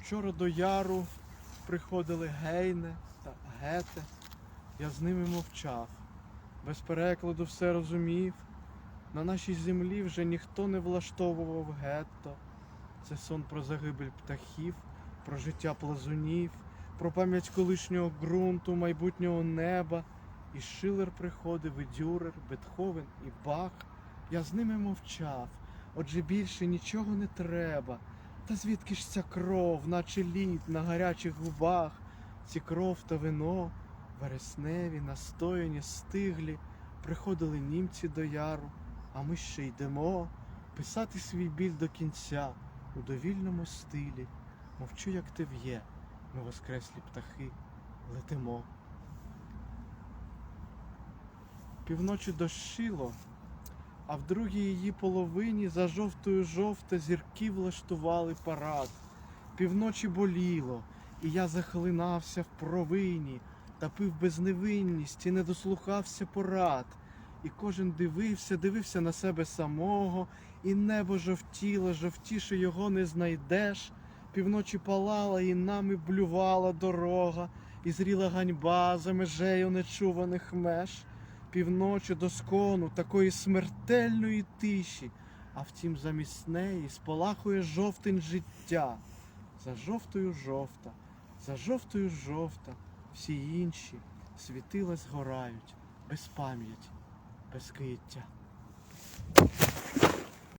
Вчора до яру приходили Гейне та Гете. Я з ними мовчав. Без перекладу все розумів. На нашій землі вже ніхто не влаштовував гетто. Це сон про загибель птахів, про життя плазунів, про пам'ять колишнього ґрунту, майбутнього неба. І Шилер приходив, і Дюрер, Бетховен, і Бах. Я з ними мовчав, отже більше нічого не треба. Та звідки ж ця кров, наче лід на гарячих губах, ці кров та вино, вересневі, настояні, стиглі, приходили німці до яру, а ми ще йдемо писати свій біль до кінця у довільному стилі. Мовчу, як ти в'є, ми воскреслі птахи, летимо. Півночі дощило, а в другій її половині за жовтою жовте зірки влаштували парад. Півночі боліло, і я захлинався в провині, та пив безневинність і не дослухався порад. І кожен дивився, дивився на себе самого, і небо жовтіло, жовтіше його не знайдеш. Півночі палала, і нами блювала дорога, і зріла ганьба за межею нечуваних меж півночі до скону такої смертельної тиші, а втім замість неї спалахує жовтень життя. За жовтою жовта, за жовтою жовта, всі інші світила згорають без пам'яті, без киття.